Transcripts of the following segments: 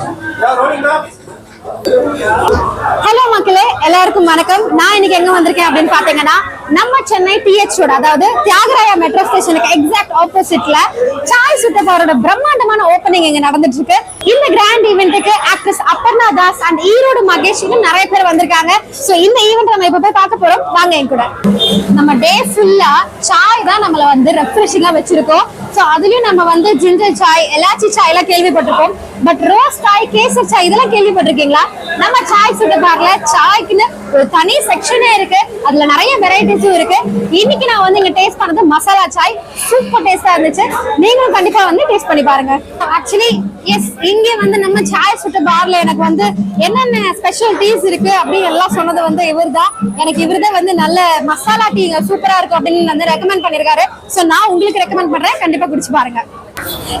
Hello. மக்களே எல்லாருக்கும் வணக்கம். நான் இன்னைக்கு எங்க வந்திருக்கேன் அப்படின்னு பாத்தீங்கன்னா நம்ம சென்னை டிஹெச் ரோட் அதாவது தியாகராயா மெட்ரோ ஸ்டேஷனுக்கு எக்ஸாக்ட் ஆப்போசிட்ல சாய் சுட்டப்பாரோட பிரம்மாண்டமான ஓப்பனிங் இங்க நடந்துட்டு இருக்கு இந்த கிராண்ட் ஈவெண்ட்டுக்கு ஆக்ட்ரஸ் அப்பர்ணா தாஸ் அண்ட் ஈரோடு மகேஷ் இன்னும் நிறைய பேர் வந்திருக்காங்க. சோ இந்த ஈவெண்ட் நம்ம இப்ப போய் பார்க்க போறோம். வாங்க என் கூட. நம்ம டே ஃபுல்லா சாய் தான் நம்மள வந்து ரெஃப்ரெஷிங்கா வச்சிருக்கோம். சோ அதுலயும் நம்ம வந்து ஜிஞ்சர் சாய் எலாச்சி சாய் எல்லாம் கேள்விப்பட்டிருக்கோம் பட் ரோஸ் சாய் கேசர் சாய் இதெல்லாம் கேள்விப்பட்டிருக்கீங்களா? நம்ம சாய் சுட்டு பார்க்கல சாய்க்குன்னு ஒரு தனி செக்ஷனே இருக்கு. அதுல நிறைய வெரைட்டிஸும் இருக்கு. இன்னைக்கு நான் வந்து இங்க டேஸ்ட் பண்ணது மசாலா சாய். சூப்பர் டேஸ்டா இருந்துச்சு. நீங்களும் கண்டிப்பா வந்து டேஸ்ட் பண்ணி பாருங்க. ஆக்சுவலி எஸ் இங்க வந்து நம்ம சாய் சுட்டு பார்ல எனக்கு வந்து என்னென்ன ஸ்பெஷல் டீஸ் இருக்கு அப்படின்னு எல்லாம் சொன்னது வந்து இவர்தான் எனக்கு இவர்தான் வந்து நல்ல மசாலா டீ சூப்பரா இருக்கும் அப்படின்னு வந்து ரெக்கமெண்ட் பண்ணிருக்காரு. சோ நான் உங்களுக்கு ரெக்கமெண்ட் பண்றேன். கண்டிப்பா குடிச்சு பாருங்க.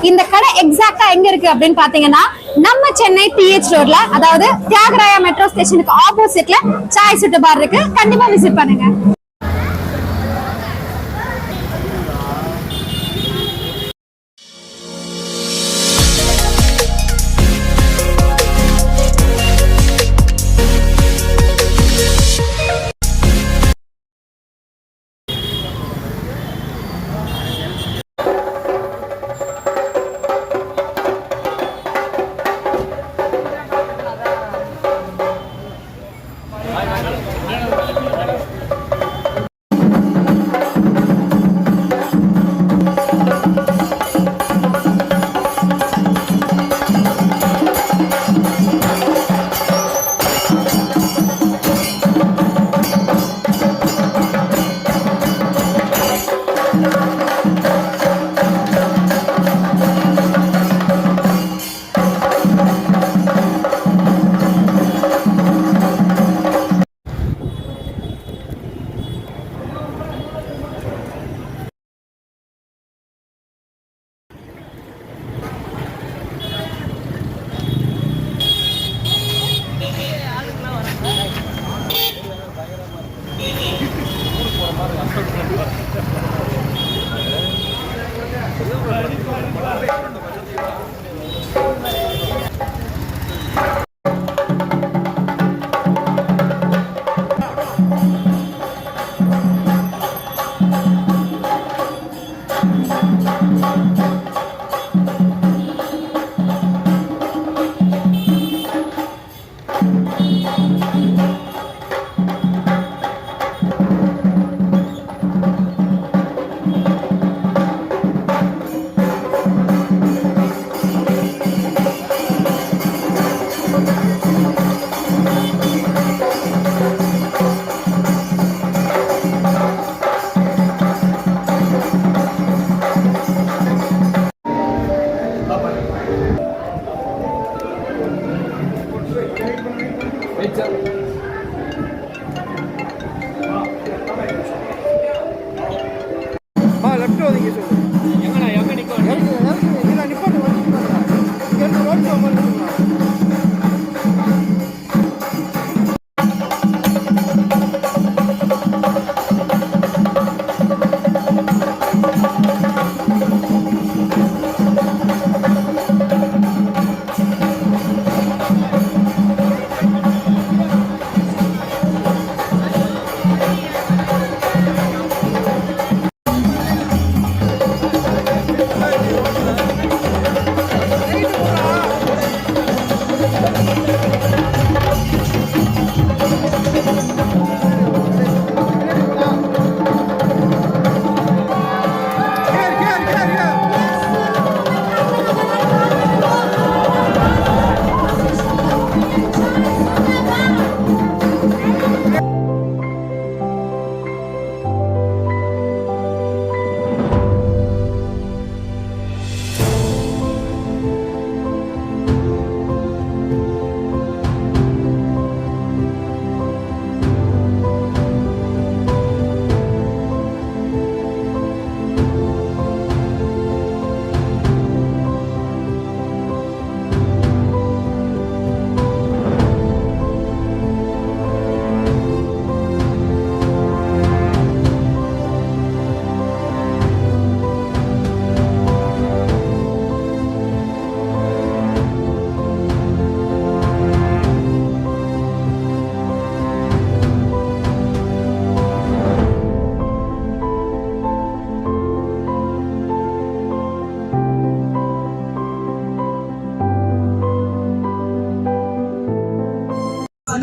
இந்த கடை எக்ஸாக்டா எங்க இருக்கு அப்படின்னு பாத்தீங்கன்னா நம்ம சென்னை டிஹெச் ரோட்ல அதாவது தியாகராயா மெட்ரோ ஸ்டேஷனுக்கு ஆப்போசிட்ல சாய் சுட்டு பார் இருக்கு. கண்டிப்பா விசிட் பண்ணுங்க.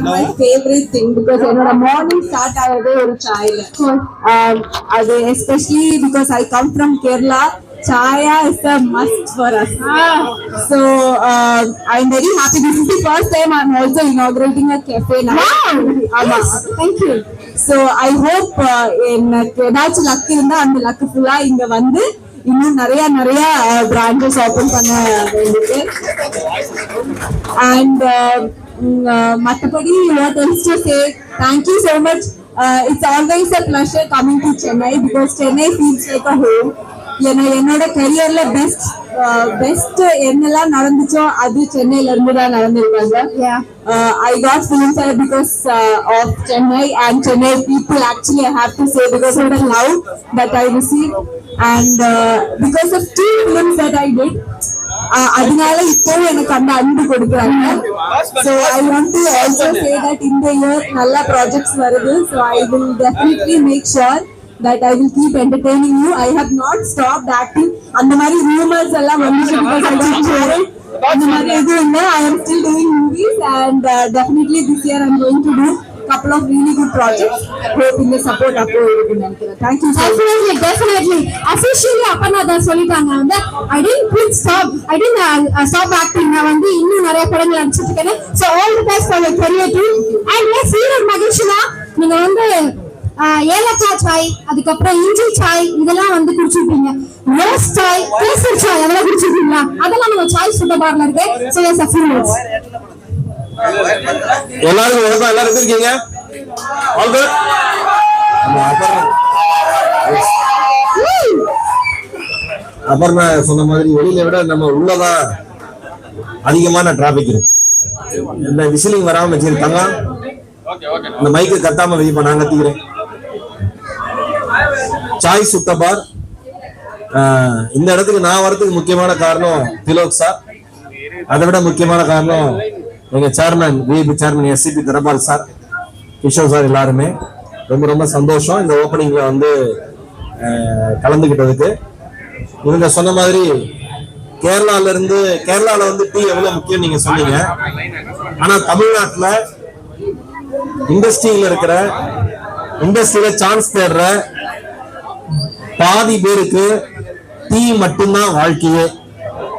மை ஃபேவரட் திங் பிகாஸ் என்னோட மார்னிங் ஸ்டார்ட் ஆகுறதே ஒரு சாயில அது especially because I come from Kerala a must for us. So uh, I'm very happy. This is the first time I'm also inaugurating a cafe now. Wow! Thank you. So I hope uh, எனக்கு ஏதாச்சும் luck இருந்தா அந்த luck ஃபுல்லா இங்க வந்து இன்னும் நிறைய நிறைய பிரான்ச்சஸ் ஓபன் பண்ண வேண்டியிருக்கு and uh, mm, uh, மத்தபடி what else to say thank you so much uh, it's always a pleasure coming to chennai because என்னோட கரியர்ல பெஸ்ட் பெஸ்ட் என்னெல்லாம் நடந்துச்சோ அது சென்னையில இருந்து தான் நடந்திருக்காங்க. I got films because of Chennai and Chennai people actually I have to say because of the love that I receive and because of two films that I did அதனால இப்பவும் எனக்கு அந்த அன்பு கொடுக்குறாங்க. So I want to also say that இந்த year நல்ல projects வருது. So I will definitely make sure that I will keep entertaining you I have not stop acting அந்த மாதிரி ரூமர்ஸ் எல்லாம் வந்துச்சு because I got married. அந்த மாதிரி எதுவும் இல்லை I am still doing movies and definitely this year I'm going to do couple of really good projects hope இந்த support அப்போ thank you so much Definitely, definitely. Officially அப்பனா அதான் சொல்லிட்டாங்க வந்து I didn't quit stop. I didn't uh, uh, stop acting. நான் வந்து இன்னும் நிறைய படங்கள் நடிச்சிட்டு இருக்கேன். So all the best for your career too. And yes, hero மகிழ்ச்சினா நீங்க வந்து ஏலக்காய் சாய் அதுக்கப்புறம் இஞ்சி சாய் இதெல்லாம் வந்து குடிச்சிருப்பீங்க. ரோஸ் சாய் கேசர் சாய் அதெல்லாம் குடிச்சிருக்கீங்களா அதெல்லாம் நம்ம சாய் சுட்ட பார்ல இருக்கு so yes a few minutes எல்லாருக்கும் வணக்கம் எல்லாரும் இருக்கீங்க? ஆல் குட் அபர்ணா சொன்ன மாதிரி வெளியில விட நம்ம உள்ளதான் அதிகமான டிராபிக் இருக்கு. இந்த விசிலிங் வராம சரி தங்கம் இந்த மைக்கு கத்தாம வைப்ப நான் கத்திக்கிறேன். சாய் சுத்த பார் இந்த இடத்துக்கு நான் வரதுக்கு முக்கியமான காரணம் திலோக் சார். அதை விட முக்கியமான காரணம் எங்க chairman VP chairman SCP Dhanapal sir Kishore sir எல்லாருமே. ரொம்ப ரொம்ப சந்தோஷம் இந்த ஓப்பனிங்ல வந்து கலந்துகிட்டதுக்கு. கலந்துக்கிட்டதுக்கு இவங்க சொன்ன மாதிரி கேரளால இருந்து கேரளால வந்து டீ எவ்வளவு முக்கியம் நீங்க சொன்னீங்க. ஆனா தமிழ்நாட்டுல இண்டஸ்ட்ரியில இருக்கிற இண்டஸ்ட்ரியில சான்ஸ் தேடுற பாதி பேருக்கு டீ மட்டும்தான் வாழ்க்கையே.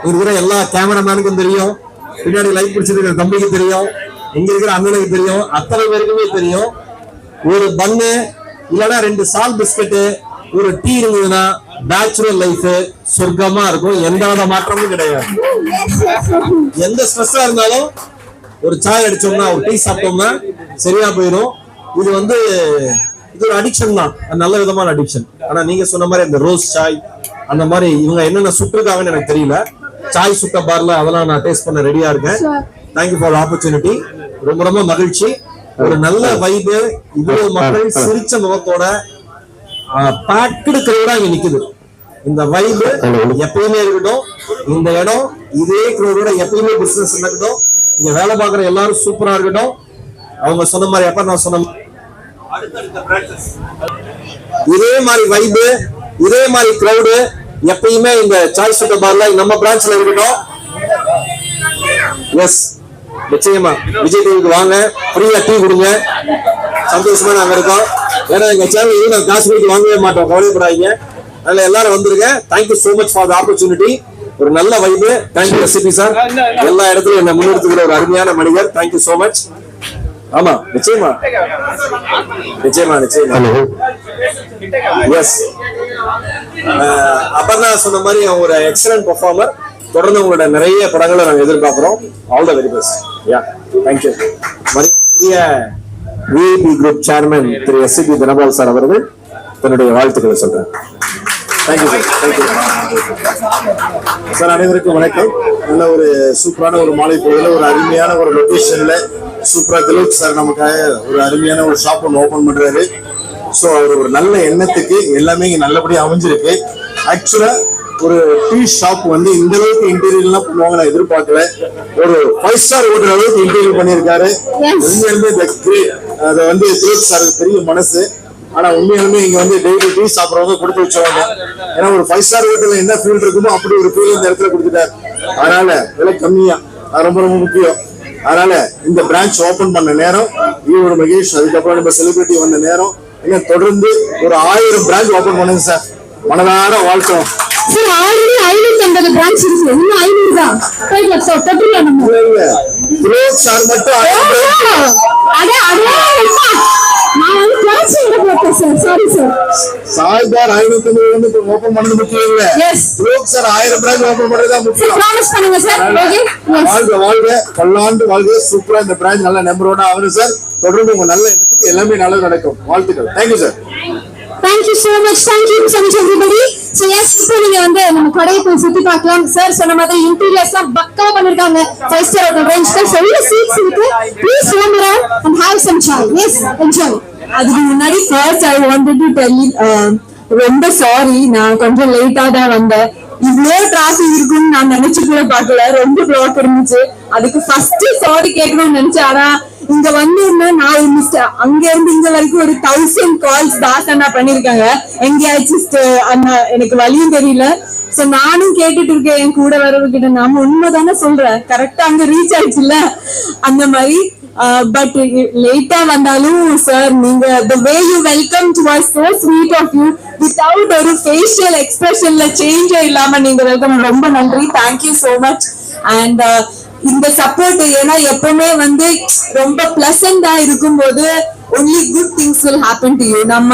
இருக்கிற எல்லா கேமராமேனுக்கும் தெரியும். பின்னாடி லைட் பிடிச்சிருக்கிற தம்பிக்கு தெரியும். இங்க இருக்கிற அண்ணனுக்கு தெரியும். அத்தனை பேருக்குமே தெரியும். ஒரு பன்னு இல்லைன்னா ரெண்டு சால் பிஸ்கட்டு ஒரு டீ இருந்ததுன்னா பேச்சுலர் லைஃப் சொர்க்கமா இருக்கும். எந்த வித மாற்றமும் கிடையாது. எந்த ஸ்ட்ரெஸ்ஸா இருந்தாலும் ஒரு சாய் அடிச்சோம்னா ஒரு டீ சாப்பிட்டோம்னா சரியா போயிடும். இது வந்து இது ஒரு அடிக்ஷன் தான். நல்ல விதமான அடிக்ஷன் ஆனா நீங்க சொன்ன மாதிரி அந்த ரோஸ் சாய் அந்த மாதிரி இவங்க என்னென்ன சுட்டிருக்காங்கன்னு எனக்கு தெரியல. சாய் சுட்ட பார்ல அதெல்லாம் நான் டேஸ்ட் பண்ண ரெடியா இருக்கேன். தேங்க்யூ ஃபார் ஆப்பர்ச்சுனிட்டி ரொம்ப ரொம்ப மகிழ்ச்சி. ஒரு நல்ல வைபு இவ்வளவு மக்கள் சிரிச்ச முகத்தோட பேக்கடு கிரௌடா இங்க நிக்குது. இந்த வைபு எப்பயுமே இருக்கட்டும். இந்த இடம் இதே கிரௌடோட எப்பயுமே பிசினஸ் நடக்கட்டும். இங்க வேலை பார்க்குற எல்லாரும் சூப்பரா இருக்கட்டும். அவங்க சொன்ன மாதிரி எப்ப நான் சொன்ன. இதே மாதிரி வைபு இதே மாதிரி கிரௌடு எப்பயுமே இந்த சாய்ஸ் சுட்ட பார்ல நம்ம பிரான்ச்ல இருக்கட்டும். எஸ் நிச்சயமா. விஜய் டிவிக்கு வாங்க. ஃப்ரீயா டீ கொடுங்க. சந்தோஷமா நாங்க இருக்கோம். ஏன்னா எங்க சேனல் நாங்க காசு கொடுத்து வாங்கவே மாட்டோம். கவலைப்படாதீங்க. அதனால எல்லாரும் வந்துருங்க. Thank you so much for the opportunity ஒரு நல்ல வைபு தேங்க்யூ எஸ்பி சார் எல்லா இடத்துலயும் என்ன முன்னெடுத்துக்கிற ஒரு அருமையான மனிதர். தேங்க்யூ சோ மச் ஆமா நிச்சயமா. நிச்சயமா நிச்சயமா. எஸ் அப்பர்ணா சொன்ன மாதிரி அவங்க ஒரு எக்ஸலன்ட் பெர்ஃபார்மர் தொடர்ந்து உங்களோட நிறைய படங்களை நாங்க எதிர்பார்க்கிறோம். All the very best yeah thank you மரியாதைக்குரிய விஐபி குரூப் சேர்மன் திரு எஸ் பி தனபால் சார் அவர்கள் தன்னுடைய வாழ்த்துக்களை சொல்றேன் தேங்க்யூ சார் தேங்க்யூ சார் அனைவருக்கும் வணக்கம். நல்ல ஒரு சூப்பரான ஒரு மாலை பொழுதுல ஒரு அருமையான ஒரு லொகேஷன்ல சூப்பரா திலோக் சார் நமக்காக ஒரு அருமையான ஒரு ஷாப் ஒன்று ஓபன் பண்றாரு. ஸோ அவர் ஒரு நல்ல எண்ணத்துக்கு எல்லாமே இங்க நல்லபடியா அமைஞ்சிருக்கு. ஆக்சுவலா ஒரு டீ ஷாப் வந்து இந்த அளவுக்கு இன்டீரியர்லாம் பண்ணுவாங்க நான் எதிர்பார்க்கல. ஒரு ஃபைவ் ஸ்டார் ஓட்டுற அளவுக்கு இன்டீரியர் பண்ணியிருக்காரு. உண்மையாலுமே அதை வந்து திலோக் சார் பெரிய மனசு. ஆனா உண்மையாலுமே இங்க வந்து டெய்லி டீ சாப்பிடுறவங்க கொடுத்து வச்சவங்க. ஏன்னா ஒரு ஃபைவ் ஸ்டார் ஹோட்டல்ல என்ன ஃபீல் இருக்குமோ அப்படி ஒரு ஃபீல் இந்த இடத்துல கொடுத்துட்டாரு. அதனால விலை கம்மியா. ரொம்ப ரொம்ப முக்கியம். அதனால இந்த பிரான்ச் ஓபன் பண்ண நேரம் ஈவோட மகேஷ் அதுக்கப்புறம் நம்ம செலிபிரிட்டி வந்த நேரம் இன்னும் தொடர்ந்து ஒரு ஆயிரம் பிரான்ச் ஓபன் பண்ணுங்க சார் மனதார வாழ்த்தோம் சார் ஆல்ரெடி ஐநூத்தி ஐம்பது பிரான்ச் இருக்கு. இன்னும் ஐநூறு தான். சார் தொட்டுலாம் நம்ம. வினோத் சார் மட்டும் அடே அப்பா. நான் வந்து விட போட்டேன் sir sorry sir Chai bar ஐநூத்தி வந்து ஓபன் பண்ணது முக்கியம் இல்ல. சார் ஆயிரம் பிரான்ச் ஓபன் பண்றதுதான் முக்கியம். ப்ராமிஸ் பண்ணுங்க சார் எஸ் வாழ்க வாழ்க பல்லாண்டு வாழ்க. சூப்பரா இந்த பிரான்ச் நல்ல நம்பர் ஒன் ஆகுது சார் தொடர்ந்து உங்க நல்ல எண்ணத்துக்கு எல்லாமே நல்லது நடக்கும். வாழ்த்துக்கள். Thank you sir thank you so much. Thank you so much everybody. So yes இப்போ நீங்க வந்து நம்ம கடையை போய் சுத்தி பார்க்கலாம். சார் சொன்ன மாதிரி இன்டீரியர்ஸ்லாம் பக்காவா பண்ணிருக்காங்க. Five star hotel range seats இருக்கு. Please and have some chai. Yes enjoy. அதுக்கு முன்னாடி first I wanted to tell ரொம்ப சாரி நான் கொஞ்சம் லேட்டா தான் வந்தேன். இவ்வளோ டிராஃபிக் இருக்கும்னு நான் நினைச்சு கூட பார்க்கல. ரொம்ப பிளாக் இருந்துச்சு. அதுக்கு ஃபர்ஸ்ட் சாரி கேட்கணும்னு நினைச்சேன். ஆனா இங்க வந்திருந்தா நான் இருந்துச்சு அங்க இருந்து இங்க வரைக்கும் ஒரு தௌசண்ட் கால்ஸ் தாஸ் பண்ணிருக்காங்க. எங்கேயாச்சும் uh, அண்ணா எனக்கு வழியும் தெரியல. சோ நானும் கேட்டுட்டு இருக்கேன் என் கூட வரவங்கிட்ட நாம உண்மைதானே சொல்றேன். கரெக்டா அங்க ரீச் ஆயிடுச்சுல்ல? அந்த மாதிரி Uh, பட் லேட்டா வந்தாலும் சார் நீங்க the way you welcome to was so sweet of you without ஒரு ஃபேஷியல் எக்ஸ்பிரஷன்ல சேஞ்ச் இல்லாம நீங்க வெல்கம் ரொம்ப நன்றி. Thank you so much and இந்த சப்போர்ட் ஏன்னா எப்பவுமே வந்து ரொம்ப பிளசண்டா இருக்கும்போது only good things will happen to you நம்ம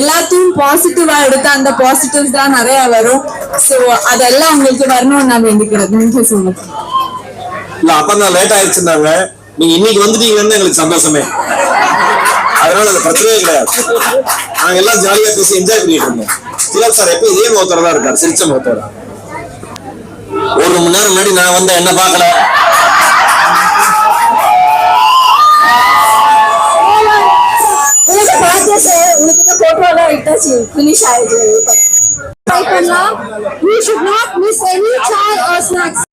எல்லாத்தையும் பாசிட்டிவா எடுத்து அந்த பாசிட்டிவ்ஸ் தான் நிறைய வரும். சோ அதெல்லாம் உங்களுக்கு வரணும்னு நான் வேண்டிக்கிறேன் thank you இல்ல அப்பதான் லேட் ஆயிடுச்சுன்னாங்க. நீங்க இன்னைக்கு வந்துட்டீங்கன்னு எங்களுக்கு சந்தோஷமே. அதனால அந்த பிரச்சனையே கிடையாது நாங்க எல்லாம் ஜாலியா பேசி என்ஜாய் பண்ணிட்டு இருந்தோம். திலக் சார் எப்போ இதே முகத்தோட தான் இருக்காரு சிரிச்ச முகத்தோட. ஒரு மணி நேரம் முன்னாடி நான் வந்தேன் என்ன பார்க்கல? உங்களுக்கு சார் ஃபினிஷ் ஆயிடுச்சு. ட்ரை பண்ணலாம். Not miss any chai or snacks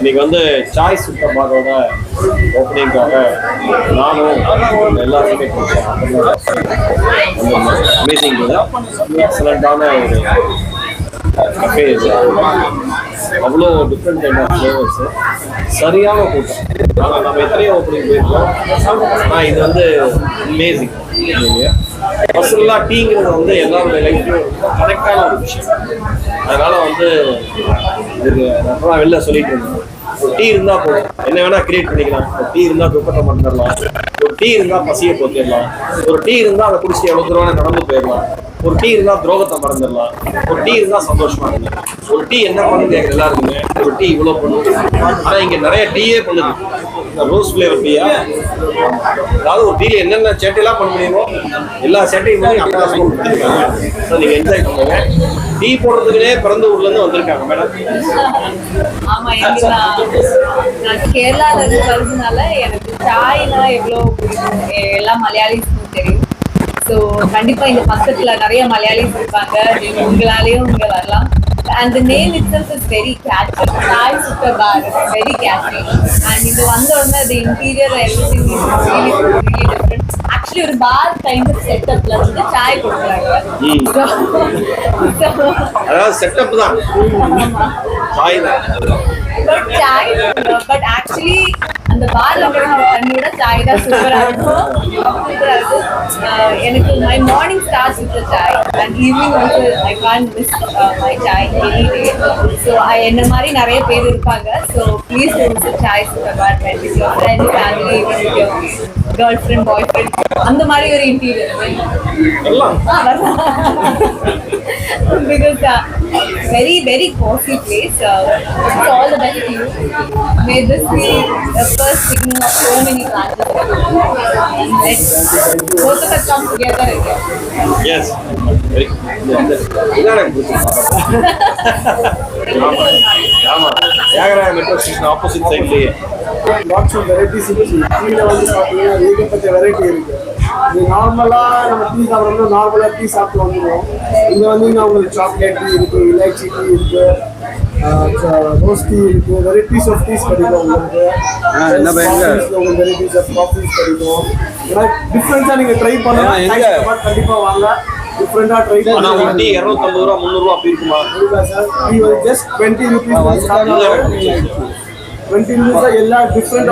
இன்னைக்கு வந்து சாய் சுத்த ஓப்பனிங்காக நானும் எல்லாருமே அமேசிங் எக்ஸலண்டான ஒரு கஃபே அவ்வளோ டிஃப்ரெண்ட் கைண்ட் ஆஃப் ஃப்ளேவர்ஸ் சரியான கூட்டம். நாங்கள் நம்ம எத்தனையோ ஓப்பனிங் போயிருக்கோம். ஆனால் இது வந்து அமேசிங் பர்சனலாக டீங்கிறது வந்து எல்லாருடைய லைஃப்லையும் கரெக்டான ஒரு விஷயம். அதனால் வந்து இதுக்கு நான் வெளில சொல்லிட்டு இருந்தேன். ஒரு டீ இருந்தா போதும் என்ன வேணா கிரியேட் பண்ணிக்கலாம். ஒரு டீ இருந்தா துப்பட்டை மறந்துடலாம். ஒரு டீ இருந்தா பசியை போத்திடலாம் ஒரு டீ இருந்தா அதை குடிச்சு எவ்வளவு தூரம் நடந்து போயிடலாம். ஒரு டீ இருந்தா துரோகத்தை மறந்துடலாம். ஒரு டீ இருந்தா சந்தோஷமா இருக்கலாம். ஒரு டீ என்ன பண்ணுது எங்க எல்லாருக்குமே ஒரு டீ இவ்வளவு பண்ணுது ஆனா இங்க நிறைய டீயே பண்ணுது. இந்த ரோஸ் ஃபிளேவர் டீயா? அதாவது ஒரு டீல என்னென்ன சேட்டையெல்லாம் பண்ண முடியுமோ எல்லா சேட்டையும் நீங்க என்ஜாய் பண்ணுங்க. டீ போடுறதுக்குனே பிறந்த ஊர்ல இருந்து வந்திருக்காங்க மேடம் ஆமா நான் கேரளால இருந்து வருதுனால எனக்கு சாய்னா எவ்வளோ எல்லா மலையாளிஸ்க்கும் தெரியும். ஸோ கண்டிப்பா இந்த பக்கத்துல நிறைய மலையாளிஸ் இருப்பாங்க. உங்களாலேயும் இங்க வரலாம். And the name itself is very catchy. Chai super bar very catchy. And இது வந்த உடனே everything is really really different. Actually ஒரு பார் கைண்ட் ஆஃப் செட்டப்ல வந்து சாய் கொடுக்குறாங்க. அதாவது செட்டப் தான். சாய் தான். பட் சாய் பட் ஆக்சுவலி அந்த பார்ல தண்ணியோட சாய் தான் சூப்பரா இருக்கும். சூப்பரா இருக்கும் எனக்கு my morning stars with chai and evening வந்து I can miss my chai any day so என்ன மாதிரி நிறைய பேர் இருப்பாங்க. So please Chai super bar family girlfriend boyfriend அந்த மாதிரி ஒரு இன்டீரியர் எல்லாம் because uh, very very cozy place. Uh, it's all the best to you. May this be the first beginning of so many branches. And let both of us come together again. ஆமா ஆமா Thyagaraya metro station opposite சைட்லயே lots of varieties இருக்குது டீயில் வந்து பார்த்தீங்கன்னா ஏகப்பட்ட variety இருக்குது இது நார்மலாக நம்ம டீ சாப்பிட்றோம்னா நார்மலாக டீ சாப்பிட்டு வந்துடுவோம் இங்கே வந்தீங்கன்னா உங்களுக்கு சாக்லேட் டீ இருக்கு இலாய்ச்சி டீ இருக்குது ரோஸ் டீ இருக்குது வெரைட்டிஸ் ஆஃப் டீஸ் கிடைக்கும் உங்களுக்கு. உங்களுக்கு வெரைட்டிஸ் ஆஃப் காஃபிஸ் கிடைக்கும். ஏன்னா டிஃப்ரெண்ட்டாக நீங்கள் ட்ரை பண்ணலாம் கண்டிப்பாக வாங்க. டிஃப்ரெண்டாக ட்ரை பண்ணி உங்களுக்கு டீ இரநூத்தம்பது ரூபா முந்நூறுரூவா அப்படி இருக்குமா? இல்லை sir tea just twenty rupees twenty ಎಲ್ಲ ಡಿಫ್ರೆಂಟ್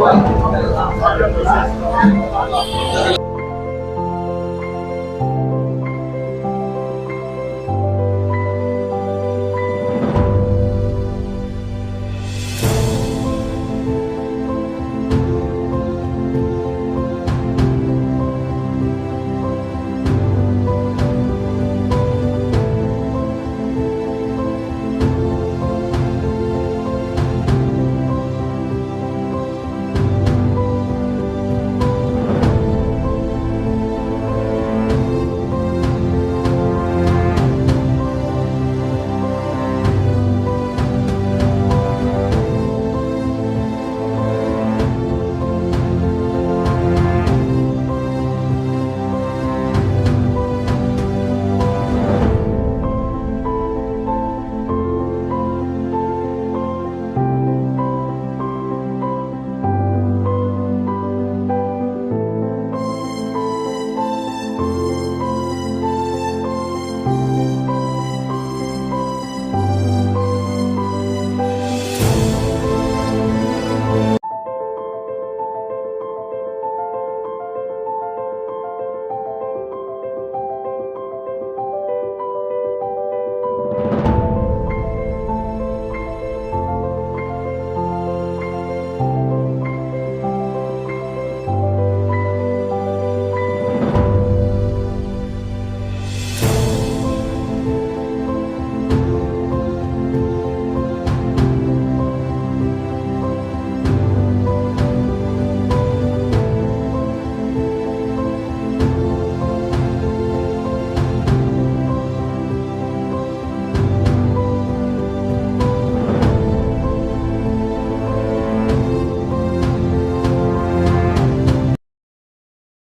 哎。